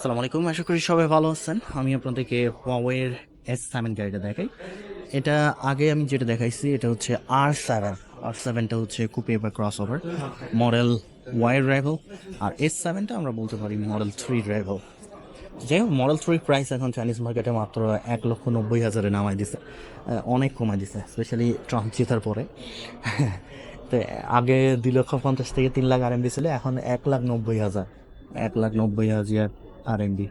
আসসালামু আলাইকুম আশা করি সবাই ভালো আছেন। আমি আপনাদেরকে হুয়াওয়ের এস সেভেন গাড়িটা দেখাই। এটা আগে আমি যেটা দেখাইছি, এটা হচ্ছে আর সেভেন আর সেভেনটা হচ্ছে কুপে বা ক্রস ওভার মডেল ওয়াইড রাইভেল আর এস সেভেনটা আমরা বলতে পারি মডেল থ্রি রাইভেল যাই হোক মডেল থ্রি প্রাইস এখন চাইনিজ মার্কেটে মাত্র এক লক্ষ নব্বই হাজারে নামাই দিছে। অনেক কমাই দিছে স্পেশালি ট্রাম্প জেতার পরে। তো আগে দুই লক্ষ পঞ্চাশ থেকে তিন লাখ আর ছিল, এখন এক লাখ নব্বই হাজার। এক লাখ নব্বই হাজার আর এমবি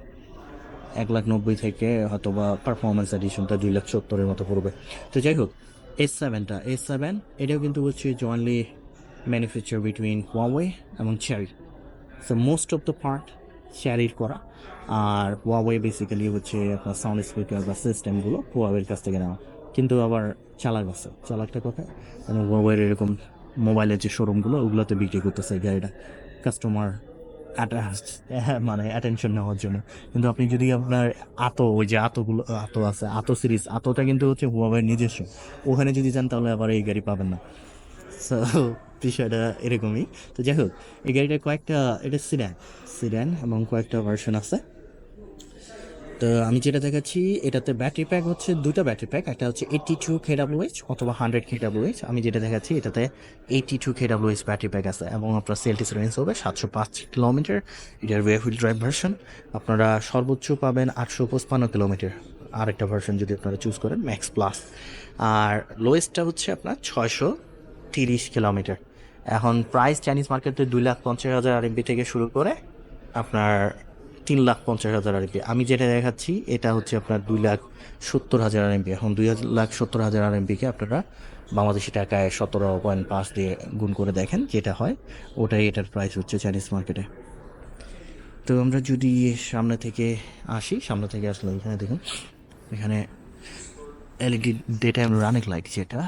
এক লাখ নব্বই থেকে হয়তো বা পারফরমেন্স এডিশনটা দুই লাখ সত্তরের মতো পড়বে। তো যাই হোক, এস সেভেনটা, এস সেভেন, এটাও কিন্তু হচ্ছে জয়েন্টলি ম্যানুফ্যাকচার বিটুইন ওয়াওয়ে এবং Chery so most of the part চ্যারির করা। আর ওয়াওয়ে বেসিক্যালি হচ্ছে আপনার সাউন্ড স্পিকার বা সিস্টেমগুলো ওয়াওয়ের কাছ থেকে নেওয়া। কিন্তু আবার চালাক আছে। চালাকটা কথা মানে ওয়াওয়ের এরকম মোবাইলের যে শোরুমগুলো ওগুলোতে বিক্রি করতেছে গাড়িটা। কাস্টমার মানে অ্যাটেনশন নেওয়ার জন্য। কিন্তু আপনি যদি আপনার আতো, ওই যে আতোগুলো, আতো আছে, আতো সিরিজ আতটা কিন্তু হচ্ছে হুয়াওয়ের নিজস্ব। ওখানে যদি যান তাহলে আবার এই গাড়ি পাবেন না। সো বিষয়টা এরকমই। তো যাই হোক, এই গাড়িটা কয়েকটা, এটা সিড্যান সিড্যান এবং কয়েকটা ভার্সন আছে। তো আমি যেটা দেখাচ্ছি, এটাতে ব্যাটারি প্যাক হচ্ছে দুটো ব্যাটারি প্যাক একটা হচ্ছে এইটি টু কে কেডাব্লিউএইচ অথবা হান্ড্রেড কে কেডাব্লিউএইচ আমি যেটা দেখাচ্ছি, এটাতে এইটি টু কে কেডাব্লিউএইচ ব্যাটারি প্যাক আছে এবং আপনার সেলটিস রেঞ্জ হবে সাতশো পাঁচ কিলোমিটার। এটার ওয়ে হুইল ড্রাইভ ভার্সন আপনারা সর্বোচ্চ পাবেন আটশো পঁচপান্ন কিলোমিটার। আরেকটা ভার্সন যদি আপনারা চুজ করেন ম্যাক্স প্লাস আর লোয়েস্টটা হচ্ছে আপনার ছয়শো তিরিশ কিলোমিটার। এখন প্রাইস চাইনিজ মার্কেটে দুই লাখ পঞ্চাশ হাজার আরএমবি থেকে শুরু করে আপনার তিন লাখ পঞ্চাশ হাজার আরএমবি আমি যেটা দেখাচ্ছি, এটা হচ্ছে আপনার দুই লাখ সত্তর হাজার আরএমবি এখন দুই হাজার লাখ সত্তর হাজার আরএমবিকে আপনারা বাংলাদেশি টাকায় সতেরো পয়েন্ট পাঁচ দিয়ে গুণ করে দেখেন যেটা হয়। ওটাই এটার প্রাইস হচ্ছে চাইনিজ মার্কেটে তো আমরা যদি সামনে থেকে আসি, সামনে থেকে আসলে এখানে দেখুন, এখানে LED day time running light যেটা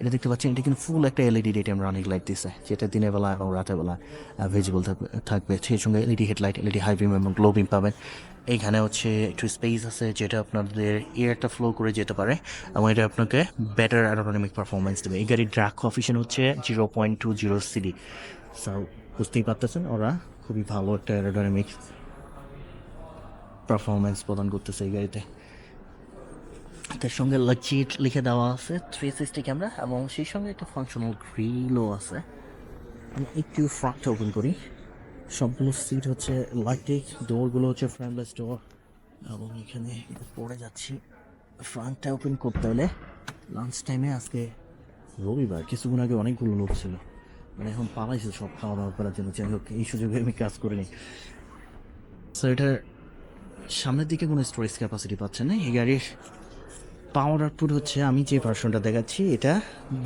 এটা দেখতে পাচ্ছেন, এটা কিন্তু ফুল একটা LED day time running light দিচ্ছে যেটা দিনের বেলা এবং রাতের বেলা ভিজিবল থাকবে। সেই সঙ্গে LED headlight LED high beam এবং গ্লো বিম পাবেন। এইখানে হচ্ছে একটু স্পেস আছে যেটা আপনাদের এয়ারটা ফ্লো করে যেতে পারে এবং এটা আপনাকে বেটার অ্যারোডাইনামিক পারফরমেন্স দেবে। এই গাড়ির ড্রাক কফিশন হচ্ছে zero point two zero CD so বুঝতেই পারতেছেন, ওরা খুবই ভালো একটা অ্যারোডাইনামিক পারফরমেন্স প্রদান করতেছে এই গাড়িতে। তার সঙ্গে লজিট লিখে দেওয়া আছে থ্রি সিক্সটি ক্যামেরা এবং সেই সঙ্গে একটা ফাংশনাল গ্রিলও আছে। আমি একটু ফ্রন্টটা ওপেন করি। সবগুলো সিট হচ্ছে লাইটিক ডোরগুলো হচ্ছে ফ্রেমলেস ডোর এবং এখানে পড়ে যাচ্ছি। ফ্রন্টটা ওপেন করতে হলে লাঞ্চ টাইমে আজকে রবিবার, কিছুক্ষণ আগে অনেকগুলো লোক ছিল। মানে এখন পালাইছে সব খাওয়া দাওয়া করার জন্য। যাই হোক, এই সুযোগে আমি কাজ করিনি। সো এটার সামনের দিকে কোনো স্টোরেজ ক্যাপাসিটি পাচ্ছে না। এই গাড়ির পাওয়ার আউটপুট হচ্ছে, আমি যে ভার্সনটা দেখাচ্ছি, এটা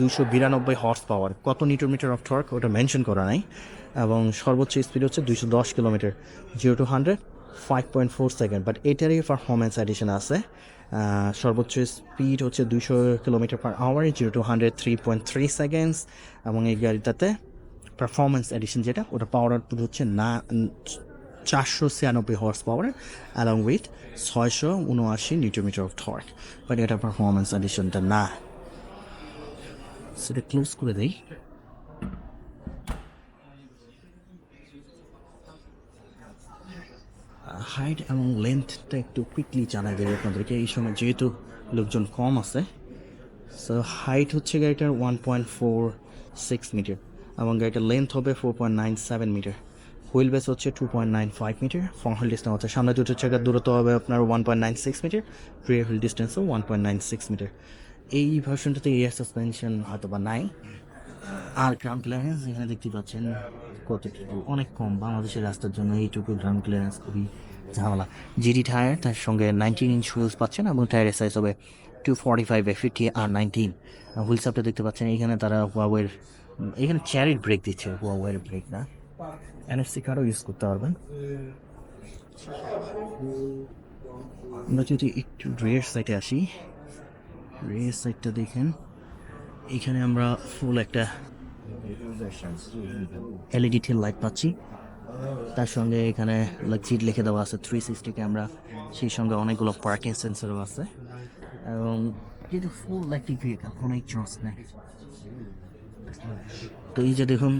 দুশো বিরানব্বই হর্স পাওয়ার কত নিটোমিটার অফ টর্ক ওটা মেনশন করা নাই। এবং সর্বোচ্চ স্পিড হচ্ছে দুশো দশ kilometre zero to hundred five point four second but এটারই পারফরমেন্স এডিশন আছে। সর্বোচ্চ স্পিড হচ্ছে দুশো kilometre per hour zero to hundred three point three seconds এবং এই গাড়িটাতে পারফরমেন্স এডিশন যেটা, ওটা পাওয়ার আউটপুট হচ্ছে না চারশো ছিয়ানব্বই হর্স পাওয়ার অ্যালং উইথ ছয়শো উনআশি newton metre of torque but এটা পারফরমেন্স এডিশনটা না সেটা ক্লোজ করে দেই। হাইট এবং লেন্থটা একটু কুইকলি জানা যাবে আপনাদেরকে। এই সময় যেহেতু লোকজন কম আছে সো হাইট হচ্ছে গাড়িটার one point four six metre এবং গাড়িটার লেন্থ হবে four point nine seven metre wheelbase হচ্ছে two point nine five metre front wheel distance হচ্ছে সামনে দুটো চাকার দূরত্ব হবে আপনার one point nine six metre rear wheel ডিস্টেন্সও one point nine six metre এই ভার্সনটাতে এয়ার সাসপেনশন হয়তো বা নাই। আর গ্রাউন্ড ক্লিয়ারেন্স এখানে দেখতে পাচ্ছেন কতটুকু? অনেক কম। বাংলাদেশের রাস্তার জন্য এইটুকু গ্রাউন্ড ক্লিয়ারেন্স খুবই ঝামেলা। জিডি টায়ার তার সঙ্গে নাইনটিন ইঞ্চ হুইলস পাচ্ছেন এবং টায়ারের সাইজ হবে two forty five fifty R nineteen wheels আপটা দেখতে পাচ্ছেন, এখানে তারা হুয়াওয়ের এখানে চ্যারির ব্রেক দিচ্ছে হুয়াওয়ের ব্রেক না। এনএফসি কার্ডও ইউজ করতে পারবেন? আমরা যদি একটু রেয়ার সাইডে আসি রেয়ার সাইডটা দেখেন। এখানে আমরা ফুল একটা এলইডি টেল লাইট পাচ্ছি। তার সঙ্গে এখানে লাইট লিখে দেওয়া আছে থ্রি সিক্সটি ক্যামেরা সেই সঙ্গে অনেকগুলো পার্কিং সেন্সরও আছে। এবং যেহেতু ফুল ইলেকট্রিক ভেহিকল অনেক চস নেই তো এই যে দেখুন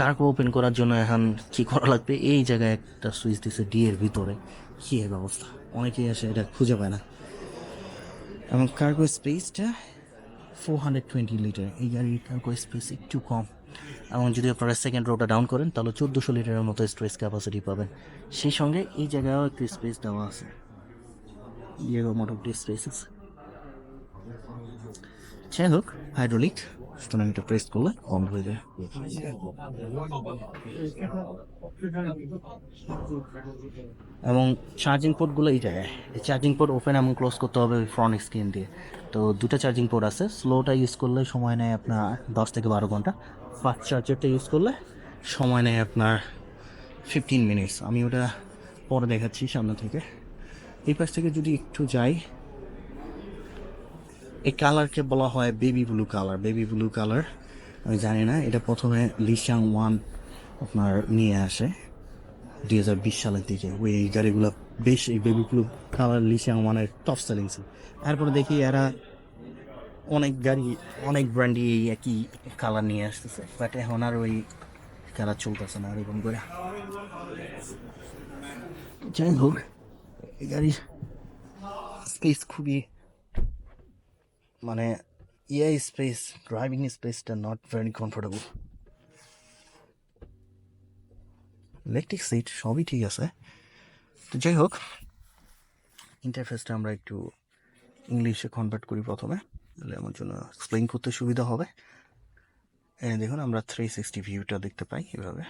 কার্গো ওপেন করার জন্য এখন কি করা লাগবে? এই জায়গায় একটা সুইচ দিছে ডি এর ভিতরে। কি এর ব্যবস্থা অনেকেই আসে এটা খুঁজে পায় না। এবং কার্গো স্পেসটা ফোর হান্ড্রেড টোয়েন্টি লিটার এই গাড়ির কার্গো স্পেস একটু কম। এবং যদি আপনারা সেকেন্ড রোটা ডাউন করেন, তাহলে চোদ্দোশো লিটারের মতো স্পেস ক্যাপাসিটি পাবেন। সেই সঙ্গে এই জায়গায়ও একটু স্পেস দেওয়া আছে। মোটামুটি স্পেস আছে যাই হোক হাইড্রোলিক সুতরাং এটা প্রেস করলে অন হয়ে যায়। এবং চার্জিং পোর্টগুলো এই জায়গায়। এই চার্জিং পোর্ট ওপেন এবং ক্লোজ করতে হবে ফ্রন্ট স্ক্রিন দিয়ে। তো দুটো চার্জিং পোর্ট আছে। স্লোটা ইউজ করলে সময় নেয় আপনার দশ থেকে বারো ঘণ্টা। ফাস্ট চার্জারটা ইউজ করলে সময় নেয় আপনার ফিফটিন মিনিটস আমি ওটা পরে দেখাচ্ছি সামনে থেকে। এই পাশ থেকে যদি একটু যাই এই কালারকে বলা হয় baby blue colour baby blue colour আমি জানি না, এটা প্রথমে লিশাং ওয়ান আপনার নিয়ে আসে দুই হাজার বিশ সালের দিকে। ওই গাড়িগুলো বেশ এই বেবি ব্লু কালার লিশাং ওয়ানের টপ সেলিং ছিল। তারপরে দেখি এরা অনেক গাড়ি, অনেক ব্র্যান্ডই এই একই কালার নিয়ে আসতেছে। বাট এখন আর ওই কালার চলতেছে না এরকম করে। যাই হোক, এই গাড়ির স্পেস খুবই মানে ইয়ে স্পেস ড্রাইভিং স্পেসটা not very comfortable electric seat সবই ঠিক আছে তো যাই হোক ইন্টারফেসটা আমরা একটু ইংলিশে কনভার্ট করি প্রথমে তাহলে আমার জন্য এক্সপ্লেইন করতে সুবিধা হবে এই দেখুন আমরা থ্রি সিক্সটি ভিউটা দেখতে পাই এভাবে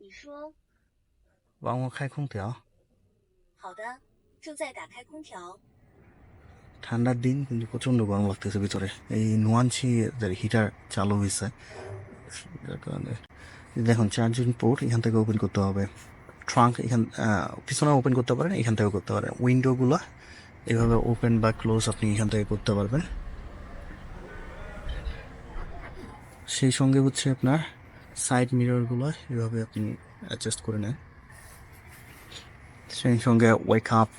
你说 বাংলা খাই খুঁতে 好的，正在打开空调。 ঠান্ডার দিন কিন্তু প্রচণ্ড গরম লাগতেছে ভিতরে। এই নোয়ানছি হিটার চালু হয়েছে যার কারণে দেখুন চার্জিং পোর্ট এখান থেকে ওপেন করতে হবে। ট্রাঙ্ক এখান পিছনে ওপেন করতে পারেন, এখান থেকে করতে পারেন। উইন্ডোগুলো এভাবে ওপেন বা ক্লোজ আপনি এখান থেকে করতে পারবেন। সেই সঙ্গে হচ্ছে আপনার সাইড মিররগুলো এভাবে আপনি অ্যাডজাস্ট করে নেন। সেই সঙ্গে wake up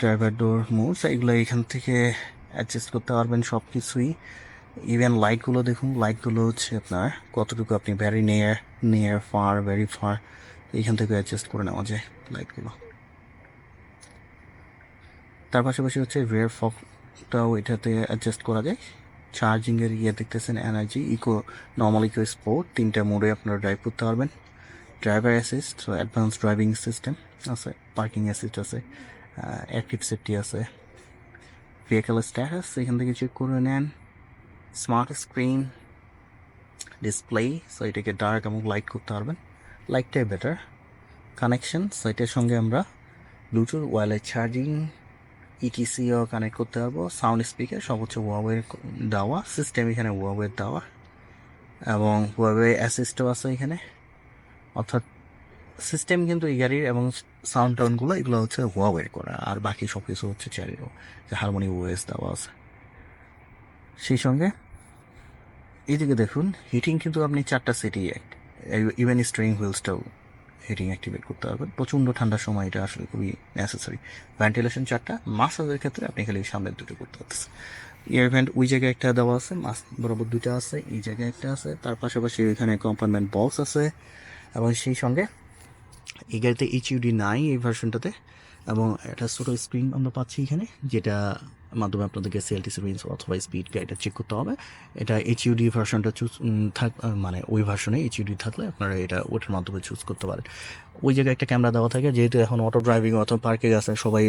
driver door modes এগুলো এখান থেকে অ্যাডজাস্ট করতে পারবেন সব কিছুই ইভেন লাইটগুলো দেখুন লাইটগুলো হচ্ছে আপনার কতটুকু আপনি very near near far very far এখান থেকে অ্যাডজাস্ট করে নেওয়া যায় লাইটগুলো তার পাশাপাশি হচ্ছে রেয়ার ফকটাও এটাতে অ্যাডজাস্ট করা যায়। চার্জিংয়ের ইয়ে দেখতেছেন energy eco normal eco sport তিনটা মোডে আপনারা ড্রাইভ করতে পারবেন। Driver assist advance driving system আছে পার্কিং অ্যাসিস্ট আছে। অ্যাক্টিভ সেফটি আছে। ভেহিকেল স্ট্যাটাস এখান থেকে চেক করে নেন। স্মার্ট স্ক্রিন ডিসপ্লে সো এটাকে ডার্ক এবং লাইট করতে পারবেন। লাইটটাই বেটার কানেকশন সো এটার সঙ্গে আমরা Bluetooth wireless charging ETC connect করতে পারব। সাউন্ড স্পিকার সব হচ্ছে ওয়াওয়ের দেওয়া। সিস্টেম এখানে ওয়াওয়ের দেওয়া। এবং ওয়াওয়ে অ্যাসিস্টও আছে এখানে। অর্থাৎ সিস্টেম কিন্তু এই গাড়ির এবং সাউন্ড টাউনগুলো এগুলো হচ্ছে ওয়াওয়ের করা। আর বাকি সব কিছু হচ্ছে চ্যারিও যে হারমোনি ওয়েস দেওয়া আছে। সেই সঙ্গে এদিকে দেখুন হিটিং কিন্তু আপনি চারটা সিটি ইভেন স্ট্রিং হুইলসটাও হিটিং অ্যাক্টিভেট করতে পারবেন। প্রচণ্ড ঠান্ডার সময় এটা আসলে খুবই নেসেসারি ভেন্টিলেশন চারটা মাসাজের ক্ষেত্রে আপনি খালি সামনের দুটো করতে পারতেছেন। ইয়ার ভ্যান্ট ওই জায়গায় একটা দেওয়া আছে মাস বরাবর দুটো আছে, এই জায়গায় একটা আছে। তার পাশাপাশি এখানে কম্পার্টমেন্ট বক্স আছে। এবং সেই সঙ্গে এই গাড়িতে এইচইউডি নাই এই ভার্সনটাতে এবং একটা ছোটো স্ক্রিন আমরা পাচ্ছি এখানে, যেটা মাধ্যমে আপনাদেরকে সিএলটি রেঞ্জ অথবা স্পিড গাড়িটা চেক করতে হবে। এটা এইচইউডি ভার্সনটা চুজ থাক মানে ওই ভার্সনে এইচইউডি থাকলে আপনারা এটা ওটার মাধ্যমে চুজ করতে পারেন। ওই জায়গায় একটা ক্যামেরা দেওয়া থাকে, যেহেতু এখন অটো ড্রাইভিং অথবা পার্কে গেছে সবাই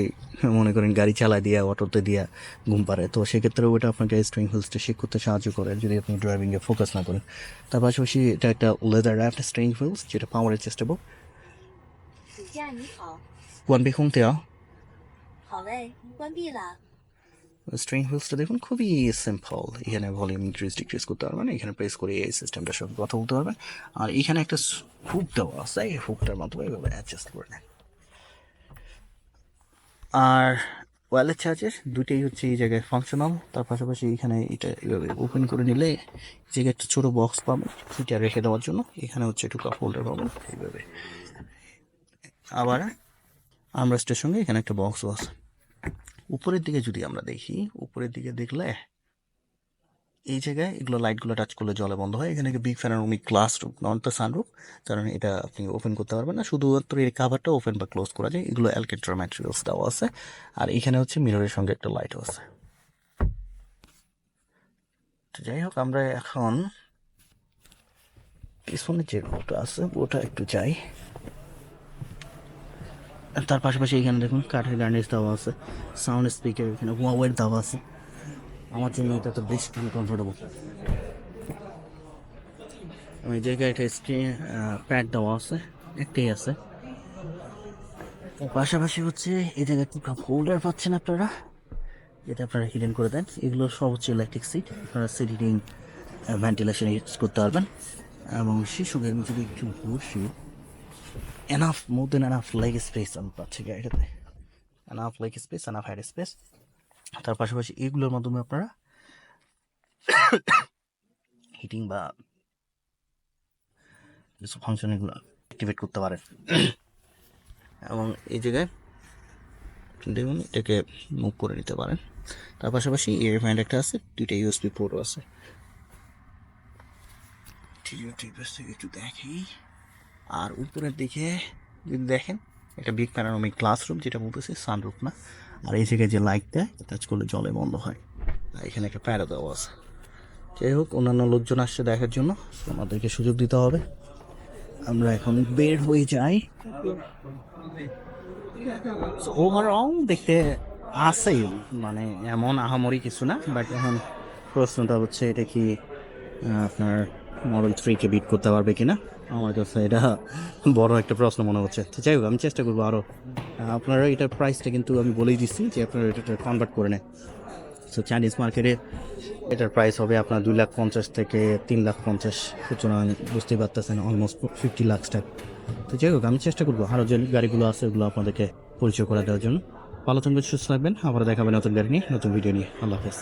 মনে করেন গাড়ি চালায় দিয়ে, অটোতে দিয়ে ঘুম পারে। তো সেক্ষেত্রে ওটা আপনাকে স্ট্রিং হুইলসটা শেক করতে সাহায্য করে, যদি আপনি ড্রাইভিংয়ে ফোকাস না করেন। তার পাশাপাশি এটা একটা লেদার র্যাফট স্ট্রিং হুইলস যেটা পাওয়ার অ্যাডজাস্টেবল 主驾你好， ওয়ান বি খুঁতে 好嘞，关闭了。 স্ট্রিং হুইলসটা দেখুন খুবই সিম্পল এখানে ভলিউম ইনক্রিজ ডিক্রিজ করতে পারবেন এখানে প্রেস করে এই সিস্টেমটার সঙ্গে কথা বলতে পারবেন আর এখানে একটা হুক দেওয়া আছে এই হুকটার মাধ্যমে এভাবে অ্যাডজাস্ট করে নেন আর ওয়ালেট চার্জের দুইটাই হচ্ছে এই জায়গায় ফাংশনাল তার পাশাপাশি এখানে এটা এভাবে ওপেন করে নিলে এই জায়গায় একটা ছোটো বক্স পাবেন সেটা রেখে দেওয়ার জন্য এখানে হচ্ছে একটু কাপ হোল্ডার পাবেন এইভাবে আবার আমরাস্টের সঙ্গে এখানে একটা বক্সও আছে। উপরের দিকে যদি আমরা দেখি, উপরের দিকে দেখলে, এই জায়গায় এগুলো লাইটগুলো টাচ করলে জলে বন্ধ হয়। এখানে বিগ ফ্যানারোমিক গ্লাস রুপ নন তো সানরুপ কারণ এটা আপনি ওপেন করতে পারবেন না। শুধুমাত্র এই কাভারটা ওপেন বা ক্লোজ করা যায়। এগুলো অ্যালকেট্রা ম্যাটেরিয়ালস দেওয়া আছে। আর এখানে হচ্ছে মিররের সঙ্গে একটা লাইটও আছে। তো যাই হোক, আমরা এখন পিছনে যে রোডটা আছে, ওটা একটু যাই। তার পাশাপাশি এখানে দেখুন কাঠের গার্নিশ দেওয়া আছে সাউন্ড স্পিকার এখানে ওয়াওয়ের দেওয়া আছে। আমার জন্য এটা তো বেশ কমফোর্টেবল ওই জায়গায় একটা স্ক্রিন প্যাড দেওয়া আছে, একটাই আছে। পাশাপাশি হচ্ছে এই জায়গায় একটু হোল্ডার পাচ্ছেন আপনারা? যেটা আপনারা হিডেন করে দেন। এগুলো সব হচ্ছে ইলেকট্রিক সিট আপনারা সিট হিটিং ভেন্টিলেশন ইউজ করতে পারবেন। এবং শিশুকে আমি যদি একটু বসি enough more then enough leg space আমি পাচ্ছি গাড়িটাতে enough leg space enough head space তার পাশাপাশি এগুলোর মাধ্যমে আপনারা হিটিং বা কিছু ফাংশন এগুলো অ্যাক্টিভেট করতে পারেন। এবং এই জায়গায় দেখুন, এটাকে মুভ করে নিতে পারেন। তার পাশাপাশি এয়ার ফ্যান একটা আছে, দুইটা ইউএসবি পোর্টও আছে। ঠিক আছে একটু দেখি। আর উপরের দিকে যদি দেখেন, একটা বিগ প্যানারোমিক ক্লাসরুম যেটা বলতেছি সানরুফ না। আর এই জায়গায় যে লাইট দেয় টাচ করলে জলে বন্ধ হয়। আর এখানে একটা প্যারা দেওয়া আছে। যাই হোক, অন্যান্য লোকজন আসছে দেখার জন্য আমাদেরকে সুযোগ দিতে হবে। আমরা এখন বের হয়ে যাই। ওভারঅল দেখতে আছেই মানে এমন আহামরি কিছু না বাট এখন প্রশ্নটা হচ্ছে, এটা কি আপনার মডেল থ্রিকে বিট করতে পারবে কিনা? আমার কাছে এটা বড় একটা প্রশ্ন মনে হচ্ছে। তো যাই হোক, আমি চেষ্টা করব আরও আপনারা এটার প্রাইসটা কিন্তু আমি বলেই দিচ্ছি যে আপনারা এটা কনভার্ট করে নেন। সো চাইনিজ মার্কেটে এটার প্রাইস হবে আপনার দুই লাখ পঞ্চাশ থেকে তিন লাখ পঞ্চাশ। সুতরাং বুঝতেই পারতেছেন অলমোস্ট ফিফটি লাখ টাকা। তো যাই হোক, আমি চেষ্টা করব আরও যে গাড়িগুলো আছে, ওগুলো আপনাদেরকে পরিচয় করে দেওয়ার জন্য। ভালো থাকবেন, সুস্থ থাকবেন। আবার দেখাবেন নতুন গাড়ি নিয়ে, নতুন ভিডিও নিয়ে। আল্লাহ হাফেজ।